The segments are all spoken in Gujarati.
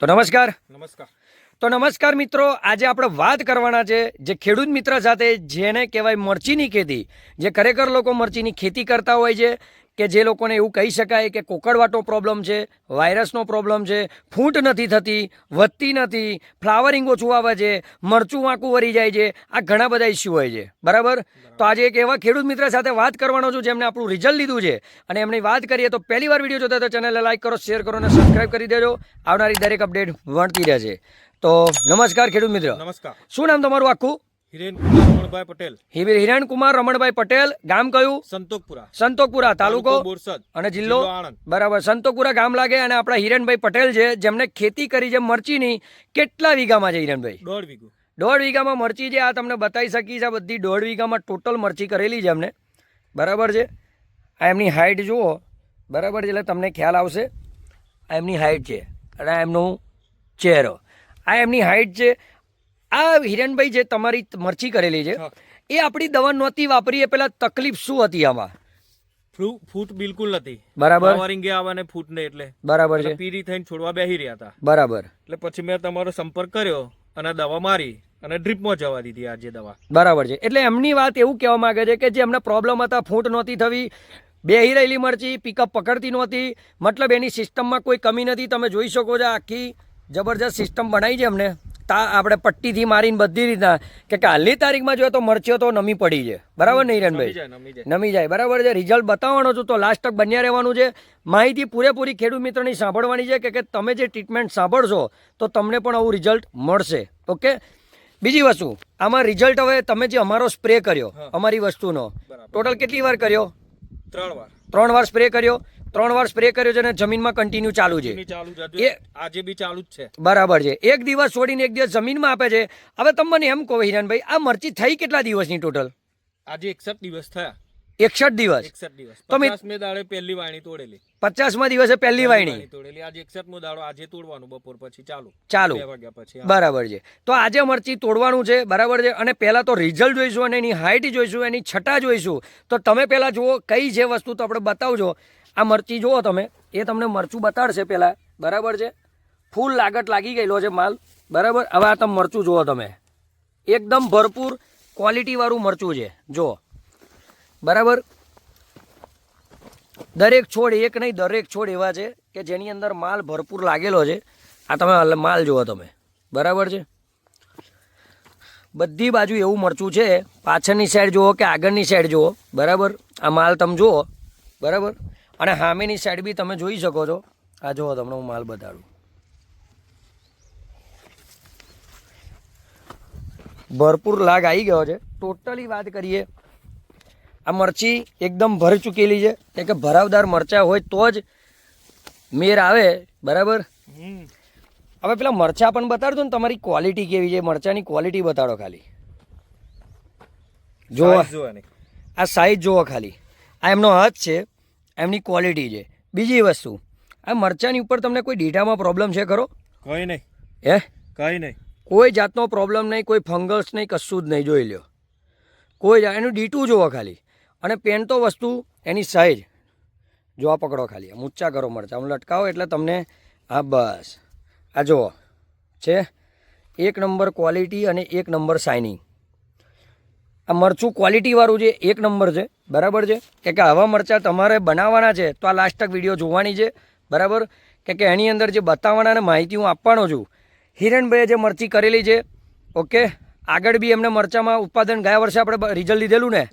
તો નમસ્કાર. નમસ્કાર. તો નમસ્કાર મિત્રો આજે આપણે વાત કરવાના છે જે ખેડૂત મિત્ર સાથે જેને કહેવાય મરચીની ખેતી જે ખરેખર લોકો મરચીની ખેતી કરતા હોય છે કે જે લોકોને એવું કહી શકાય કે કોકડવાટો પ્રોબ્લેમ છે વાયરસનો પ્રોબ્લેમ છે ફૂટ નથી થતી વધતી નથી ફ્લાવરિંગ ઓછું આવે છે મરચું વાંકું વરી જાય છે આ ઘણા બધા ઇસ્યુ હોય છે. બરાબર? તો આજે એક એવા ખેડૂત મિત્ર સાથે વાત કરવાનો છું જેમને આપણું રિઝલ્ટ લીધું છે. અને એમની વાત કરીએ તો પહેલી વાર વીડિયો જોતા તો ચેનલને લાઇક કરો શેર કરો અને સબસ્ક્રાઇબ કરી દેજો. આવનારી દરેક અપડેટ વણતી રહેશે. તો નમસ્કાર ખેડૂત મિત્ર. નમસ્કાર. શું નામ તમારું આખું? હિરેન કુમાર રમણભાઈ પટેલ. રમણભાઈ પટેલ ગામ કયું? સંતોકપુરા સંતોકપુરા તાલુકો? બોરસદ. અને જિલ્લો? આણંદ. બરાબર સંતોકુરા ગામ લાગે અને આપણા હિરણભાઈ પટેલ છે જેમને ખેતી કરી છે મરચીની. કેટલા વીઘામાં છે હિરણભાઈ દોઢ વીઘું. દોઢ વીઘામાં મરચી છે આ તમને બતાવી શકી છે આ બધી દોઢ વીઘામાં ટોટલ મરચી કરેલી છે એમને. બરાબર છે? આ એમની હાઇટ જુઓ. બરાબર છે એટલે તમને ખ્યાલ આવશે. આ એમની હાઇટ છે અને આ એમનું ચહેરો. આ એમની હાઇટ છે આ હિરણભાઈ જે તમારી મરચી કરેલી છે એ આપણી દવા નહોતી વાપરી એ પેલા તકલીફ શું હતી આમાં? ફૂટ બિલકુલ નથી. બરાબર. ફ્લાવરિંગ આવે ને ફૂટ ને એટલે. બરાબર છે. પીરી થઈને છોડવા બેહી રહ્યા હતા. બરાબર. એટલે પછી મેં તમારો સંપર્ક કર્યો અને દવા મારી અને ડ્રીપમાં જવા દીધી આજે દવા. બરાબર છે. એટલે એમની વાત એવું કહેવા માંગે છે કે જે એમને પ્રોબ્લેમ હતા ફૂટ નહોતી થવી બેહી રહેલી મરચી પિકઅપ પકડતી નહોતી મતલબ એની સિસ્ટમમાં કોઈ કમી નથી. તમે જોઈ શકો છો આખી જબરજસ્ત સિસ્ટમ બનાવી છે એમને. તા આપણે પટ્ટીથી મારીને બધી રીતના. કે કાલની તારીખમાં જોઈએ તો મરચીઓ તો નમી પડી છે. બરાબર નહીં રનભાઈ નમી જાય બરાબર છે. રિઝલ્ટ બતાવવાનો છું તો લાસ્ટ તક બન્યા રહેવાનું છે. માહિતી પૂરેપૂરી ખેડૂત મિત્રની સાંભળવાની છે કે કે તમે જે ટ્રીટમેન્ટ સાંભળશો તો તમને પણ આવું રિઝલ્ટ મળશે. ઓકે? બીજી વસ્તુ આમાં રિઝલ્ટ હવે તમે જે અમારો સ્પ્રે કર્યો અમારી વસ્તુનો. ટોટલ કેટલી વાર કર્યો? ત્રણ વાર. ત્રણ વાર સ્પ્રે કર્યો. ત્રણ વાર સ્પ્રે કર્યો છે અને જમીનમાં કન્ટિન્યુ ચાલુ છે. એ- આજે બી ચાલુ જ છે. બરાબર છે. એક દિવસ છોડીને એક દિવસ જમીનમાં આપે છે. હવે તમને એમ કહો હિરાનભાઈ આ મરચી થઈ કેટલા દિવસની ટોટલ આજે એકસઠ દિવસ થયા. એકસઠ દિવસ? એકસઠ દિવસ. તમે મે દાડે પહેલી વાણી તોડેલી. પચાસમાં દિવસે પહેલી વાણી તોડેલી. આજે એકસઠ મો દાડો આજે તોડવાનું બપોર પછી ચાલુ. ચાલુ. પછી બરાબર છે. તો આજે મરચી તોડવાનું છે બરાબર છે. અને પહેલાં તો રિઝલ્ટ જોઈશું અને એની હાઇટ જોઈશું એની છટા જોઈશું. તો તમે પહેલાં જુઓ કઈ જે વસ્તુ તો આપણે બતાવજો. આ મરચી જુઓ તમે, એ તમને મરચું બતાડશે પહેલાં બરાબર છે? ફૂલ લાગત લાગી ગયેલો છે માલ. બરાબર? હવે આ તમે મરચું જુઓ તમે. એકદમ ભરપૂર ક્વોલિટીવાળું મરચું છે. જુઓ. બરાબર? દરેક છોડ એક નહીં, દરેક છોડ એવા છે કે જેની અંદર માલ ભરપૂર લાગેલો છે. આ તમે માલ જુઓ તમે. બરાબર છે? બધી બાજુ એવું મરચું છે. પાછળની સાઈડ જુઓ કે આગળની સાઈડ જુઓ. બરાબર? આ માલ તમે જુઓ. બરાબર? અને સામેની સાઈડ બી તમે જોઈ શકો છો. આ જુઓ તમને હું માલ બતાડું. ભરપૂર લાગ આવી ગયો છે. ટોટલી વાત કરીએ આ મરચી એકદમ ભરી ચૂકેલી છે. એટલે કે ભરાવદાર મરચા હોય તો જ મેર આવે બરાબર? હવે પેલા મરચા પણ બતાડજો ને તમારી ક્વોલિટી કેવી છે? મરચાની ક્વોલિટી બતાડો ખાલી. જોવા. આ સાઈઝ જુઓ ખાલી. આ એમનો હાથ છે. એમની ક્વોલિટી છે. બીજી વસ્તુ આ મરચાની ઉપર તમને કોઈ ડેટામાં પ્રોબ્લેમ છે ખરો? કંઈ નહીં. હે? કંઈ નહીં. કોઈ જાતનો પ્રોબ્લેમ નહીં કોઈ ફંગલ્સ નહીં કશું જ નહીં જોઈ લ્યો. કોઈ એનું ડીટું જુઓ ખાલી. અને પેન તો વસ્તુ એની સાઈઝ જો આ પકડો ખાલી. આમ ઊંચા કરો મરચા. આમ લટકાવો એટલે તમને હા બસ. આ જુઓ. છે? એક નંબર ક્વોલિટી અને એક નંબર શાઇનિંગ આ મરચું ક્વોલિટીવાળું છે એક નંબર છે. બરાબર છે? કે કે આવા મરચાં તમારે બનાવવાના છે તો આ લાસ્ટ તક વીડિયો જોવાની છે. બરાબર? કે કે એની અંદર જે બતાવવાના અને માહિતી હું આપવાનો છું. હિરણભાઈએ જે મરચી કરેલી છે ઓકે? આગળ બી એમને મરચામાં ઉત્પાદન ગયા વર્ષે આપણે રિઝલ્ટ લીધેલું ને?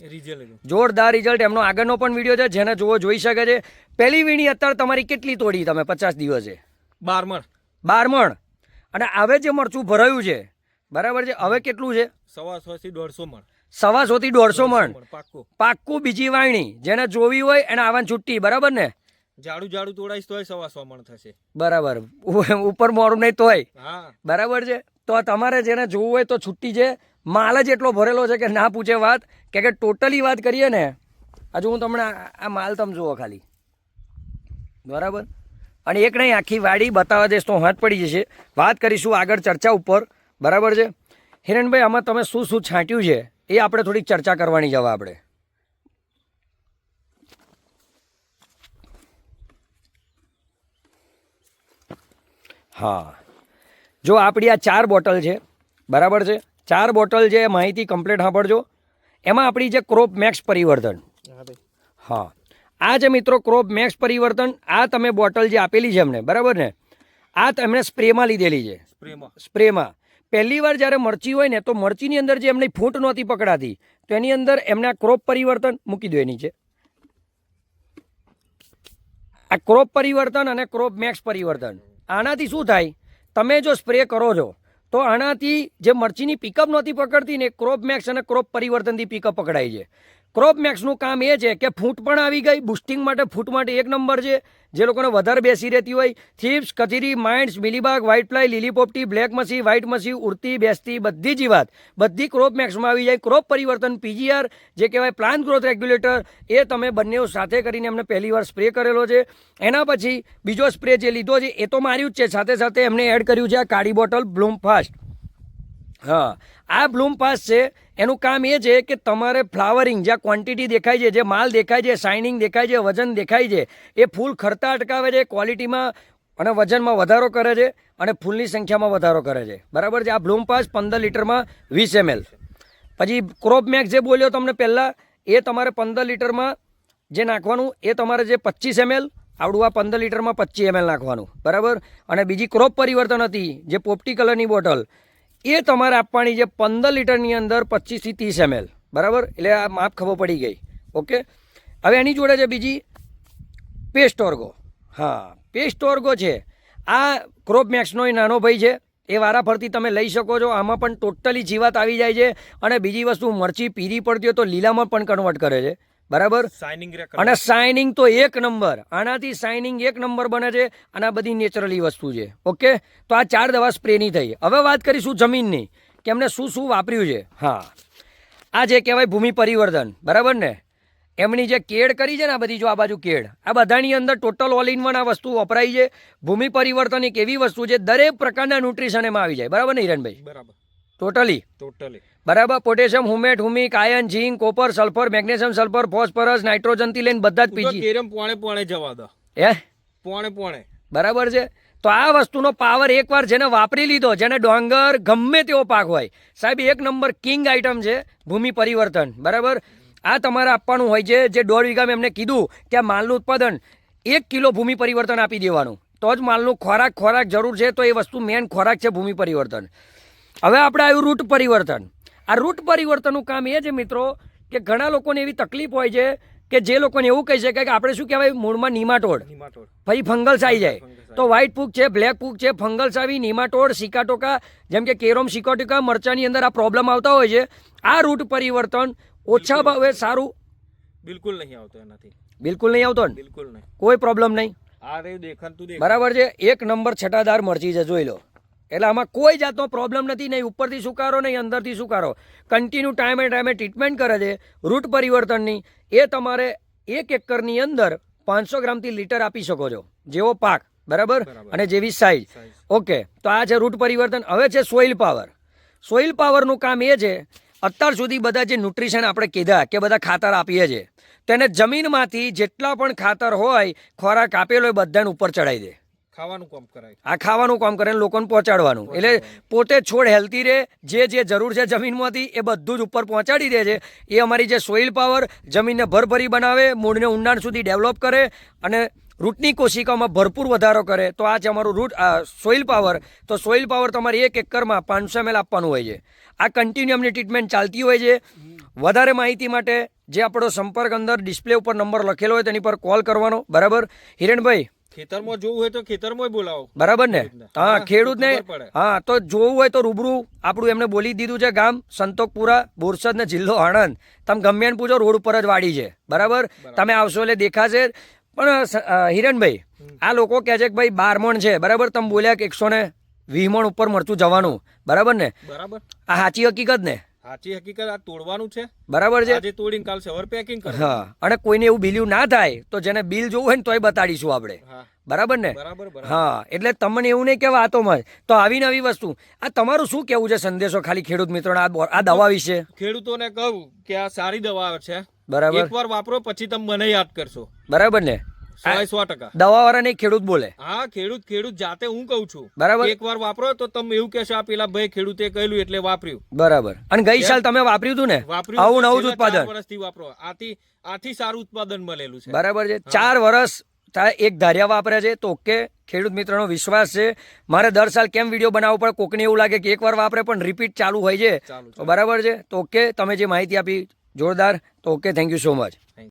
જોરદાર રિઝલ્ટ એમનો આગળનો પણ વીડિયો છે જેને જોવો જોઈ શકે છે. પહેલી વીણી અત્યારે તમારી કેટલી તોડી તમે પચાસ દિવસે? બારમણ બારમણ અને હવે જે મરચું ભરાયું છે બરાબર છે? હવે કેટલું છે? સવા સો થી દોઢસો મણ. સવાસોથી દોઢસો મણ. પાક્કું. બીજી વાયણી જેને જોવી હોય એને આવવાની છુટ્ટી બરાબર ને? જાડું જાડું તોડાઈશ તોય સવા સો મણ થશે. બરાબર. ઉપર મોડું નહીં તોય. બરાબર છે? તો તમારે જેને જોવું હોય તો છુટ્ટી છે. માલ જ એટલો ભરેલો છે કે ના પૂછે વાત. કે કે ટોટલી વાત કરીએ ને હજુ હું તમને આ માલ તમે જુઓ ખાલી. બરાબર? અને એક નહીં આખી વાડી બતાવવા દઈશ તો હાથ પડી જશે. વાત કરીશું આગળ ચર્ચા ઉપર. બરાબર છે? હિરણભાઈ આમાં તમે શું શું છાંટ્યું છે? એ આપણે થોડીક ચર્ચા કરવાની જવા આપણે. હા. જો આપણી આ ચાર બોટલ છે બરાબર છે? ચાર બોટલ છે માહિતી કમ્પ્લીટ સાંભળજો. એમાં આપણી જે ક્રોપ મેક્સ પરિવર્તન. હા આ જે મિત્રો ક્રોપ મેક્સ પરિવર્તન આ તમે બોટલ જે આપેલી છે એમને બરાબર ને? આ એમણે સ્પ્રેમાં લીધેલી છે. સ્પ્રેમાં. સ્પ્રેમાં. પહેલી વાર જ્યારે મરચી હોય ને, તો મરચીની અંદર જે એમની ફૂંટ નહોતી પકડાતી તો એની અંદર એમને ક્રોપ પરિવર્તન મૂકી દો એની છે આ ક્રોપ પરિવર્તન અને ક્રોપ મેક્સ પરિવર્તન. આનાથી શું થાય? તમે જો સ્પ્રે કરો છો, તો આનાથી જે મરચીની પિકઅપ નહોતી પકડતી ને ક્રોપ મેક્સ અને ક્રોપ પરિવર્તનથી પિકઅપ પકડાય છે. ક્રોપ મેક્સનું કામ એ છે કે ફૂટ પણ આવી ગઈ, બુસ્ટિંગ માટે ફૂટ માટે એક નંબર છે. જે લોકોને વધારે બેસી રહેતી હોય, થીપ્સ, કચેરી, માઇન્ડ્સ, મિલીબાગ, વ્હાઇટ ફ્લાય લીલી પોપટી બ્લેક મસી, વ્હાઇટ મસી, ઉડતી, બેસતી, બધી જીવાત બધી ક્રોપ મેક્સમાં આવી જાય. ક્રોપ પરિવર્તન, પીજીઆર, જે કહેવાય પ્લાન્ટ ગ્રોથ રેગ્યુલેટર, એ તમે બંને સાથે કરીને એમને પહેલી વાર સ્પ્રે કરેલો છે. એના પછી બીજો સ્પ્રે જે લીધો છે, એ તો માર્યું જ છે. સાથે સાથે એમને એડ કર્યું છે આ કાળી બોટલ બ્લૂમ ફાસ્ટ. હા. આ બ્લૂમ પાસ છે. એનું કામ એ છે કે તમારે ફ્લાવરિંગ જ્યાં ક્વોન્ટિટી દેખાય છે, જે માલ દેખાય છે શાઇનિંગ દેખાય છે, વજન દેખાય છે, એ ફૂલ ખરતા અટકાવે છે ક્વોલિટીમાં અને વજનમાં વધારો કરે છે અને ફૂલની સંખ્યામાં વધારો કરે છે. બરાબર છે? આ બ્લૂમ પાસ પંદર લીટરમાં વીસ એમએલ. પછી ક્રોપ મેક્સ જે બોલ્યો તમને પહેલાં, એ તમારે પંદર લીટરમાં જે નાખવાનું, એ તમારે જે પચીસ એમએલ, આવડું આ પંદર લીટરમાં પચીસ એમએલ નાખવાનું. બરાબર? અને બીજી ક્રોપ પરિવર્તન હતી, જે પોપટી કલરની બોટલ એ તમારે આપવાની છે પંદર લીટરની અંદર પચીસથી ત્રીસ એમએલ. બરાબર? એટલે આ માપ ખબર પડી ગઈ. ઓકે? હવે એની જોડે છે બીજી પેસ્ટ ઓર્ગો. હા, પેસ્ટ ઓર્ગો છે. આ ક્રોપ મેક્સનો એ નાનો ભાઈ છે. એ વારાફરતી તમે લઈ શકો છો. આમાં પણ ટોટલી જીવાત આવી જાય છે. અને બીજી વસ્તુ, મરચી પીરી પડતી હોય તો લીલામાં પણ કન્વર્ટ કરે છે. બરાબર? શાઇનિંગ અને શાઇનિંગ તો એક નંબર. આનાથી શાઇનિંગ એક નંબર બને છે અને આ બધી નેચરલી વસ્તુ છે. ઓકે? તો આ ચાર દવા સ્પ્રેની થઈ. હવે વાત કરીશું જમીનની કે એમને શું શું વાપર્યું છે. હા. આ જે કહેવાય ભૂમિ પરિવર્તન બરાબર ને? એમની જે કેળ કરી છે ને આ બધી જો આ બાજુ કેળ આ બધાની અંદર ટોટલ ઓલ ઇન વન આ વસ્તુ વપરાય છે. ભૂમિ પરિવર્તન એક એવી વસ્તુ છે દરેક પ્રકારના ન્યુટ્રિશન એમાં આવી જાય. બરાબર ને હિરણભાઈ? બરાબર. ટોટલી ટોટલી બરાબર potassium humate humic ion zinc copper sulphur magnesium sulphur phosphorus નાઇટ્રોજનથી લઈને બધા જ પીજી. કેરમ પોણે પોણે જવા દો. હે? પોણે પોણે. બરાબર છે? તો આ વસ્તુનો પાવર એકવાર જેને વાપરી લીધો જેને ડોંગર ગમે તેવો પાક હોય. સાહેબ એક નંબર કિંગ આઇટમ છે ભૂમિ પરિવર્તન. બરાબર? આ તમારે આપવાનું હોય છે જે દોઢ વીઘામાં એમને કીધું કે આ માલનું ઉત્પાદન એક કિલો ભૂમિ પરિવર્તન આપી દેવાનું. તો જ માલનું ખોરાક ખોરાક જરૂર છે તો એ વસ્તુ મેન ખોરાક છે ભૂમિ પરિવર્તન. હવે આપણે આવ્યું રૂટ પરિવર્તન. આ રૂટ પરિવર્તનનું કામ એ છે મિત્રો કે ઘણા લોકોને એવી તકલીફ હોય છે કે જે લોકોને એવું કહી શકાય કે આપણે શું કહેવાય મૂળમાં નિમાટોડ પછી ફંગલ્સ આવી જાય. તો વ્હાઇટ પૂક છે બ્લેક પૂક છે ફંગલ્સ આવી નિમાટોડ સિકાટોકા જેમ કે કેરોમ સિકોટિકા મરચાની અંદર આ પ્રોબ્લેમ આવતા હોય છે. આ રૂટ પરિવર્તન ઓછા ભાવે સારું? બિલકુલ નહીં આવતો એનાથી. બિલકુલ નહીં આવતો ને? બિલકુલ નહીં. કોઈ પ્રોબ્લેમ નહીં. આ રે દેખાતું. બરાબર છે? એક નંબર છટાદાર મરચી છે જોઈ લો. એટલે આમાં કોઈ જાતનો પ્રોબ્લેમ નથી નહીં ઉપરથી સુકારો નહીં અંદરથી સુકારો. કન્ટિન્યુ ટાઈમે ટાઈમે ટ્રીટમેન્ટ કરે છે રૂટ પરિવર્તનની. એ તમારે એક એકરની અંદર પાંચસો ગ્રામથી લીટર આપી શકો છો. જેવો પાક બરાબર. અને જેવી સાઇઝ ઓકે તો આ છે રૂટ પરિવર્તન. હવે છે સોઇલ પાવર સોઇલ પાવરનું કામ એ છે અત્યાર સુધી બધા જે ન્યુટ્રિશન આપણે કીધા કે બધા ખાતર આપીએ છીએ તેને જમીનમાંથી જેટલા પણ ખાતર હોય ખોરાક આપેલો હોય બધાને ઉપર ચડાવી દે. ખાવાનું કામ કરાય. આ ખાવાનું કામ કરે લોકોને પહોંચાડવાનું. એટલે પોતે છોડ હેલ્ધી રહે જે જે જરૂર છે જમીનમાંથી એ બધું જ ઉપર પહોંચાડી દે છે. એ અમારી જે સોઇલ પાવર જમીનને ભરભરી બનાવે મૂળને ઊંડાણ સુધી ડેવલપ કરે અને રૂટની કોશિકામાં ભરપૂર વધારો કરે તો આ છે અમારું રૂટ સોઇલ પાવર તો સોઇલ પાવર તમારે એક એકરમાં પાંચસો એમએલ આપવાનું હોય છે. આ કન્ટિન્યુ એમની ટ્રીટમેન્ટ ચાલતી હોય છે. વધારે માહિતી માટે જે આપણો સંપર્ક અંદર ડિસ્પ્લે ઉપર નંબર લખેલો હોય તેની પર કોલ કરવાનો. બરાબર? હિરણભાઈ ખેતરમાં જોવું હોય તો ખેતરમાં બોલાવો. બરાબર ને? હા ખેડૂતને હા તો જોવું હોય તો રૂબરૂ આપણું એમને બોલી દીધું છે ગામ સંતોકપુરા બોરસદ ને જિલ્લો આણંદ. તમે ગમે એને પૂછો રોડ ઉપર જ વાડી છે. બરાબર? તમે આવશો એટલે દેખાશે. પણ હિરણભાઈ આ લોકો કહે છે કે ભાઈ બાર મણ છે. બરાબર? તમે બોલ્યા કે એકસો ને વીસ મણ ઉપર મળતું જવાનું. બરાબર ને? બરાબર. આ સાચી હકીકત ને? સાચી હકીકત આ તોડવાનું છે. બરાબર છે? આજે તોડીને કાલ સવાર પેકિંગ કરે હા અને કોઈને એવું બિલીવ ના થાય તો જેને બિલ જોવું હોય ને તોય બતાડીશું આપણે. બરાબર ને? હા એટલે તમને એવું નહીં કે વાતોમાં જ. તો આવી નવી વસ્તુ. આ તમારું શું કેવું છે સંદેશો ખાલી ખેડૂત મિત્રોને? આ આ દવા વિશે? ખેડૂતોને કહું કે આ સારી દવા છે. બરાબર. એકવાર વાપરો પછી તમે મને યાદ કરશો. બરાબર ને? સો ટકા. દવાવાળા નહીં ખેડૂત બોલે. હા ખેડૂત ખેડૂત જાતે હું કહું છું. બરાબર? એકવાર વાપરો તો તમે એવું કહેશો આ પેલા ભાઈ ખેડૂતે કહેલું એટલે વાપર્યું. બરાબર. અને ગઈ સાલ તમે વાપર્યું હતું ને? વાપર્યું આવું નવું જ ઉત્પાદન. વર્ષથી વાપરો. આથી આથી સારું ઉત્પાદન મળેલું છે. બરાબર છે. ચાર વર્ષ એક ધાર્યા વાપરે છે. તો ઓકે ખેડૂત મિત્રનો વિશ્વાસ છે. મારે દર સાલ કેમ વીડિયો બનાવવો પડે? કોકને એવું લાગે કે એકવાર વાપરે પણ રિપીટ ચાલુ હોય છે. તો બરાબર છે. તો ઓકે તમે જે માહિતી આપી જોરદાર. તો okay thank you so much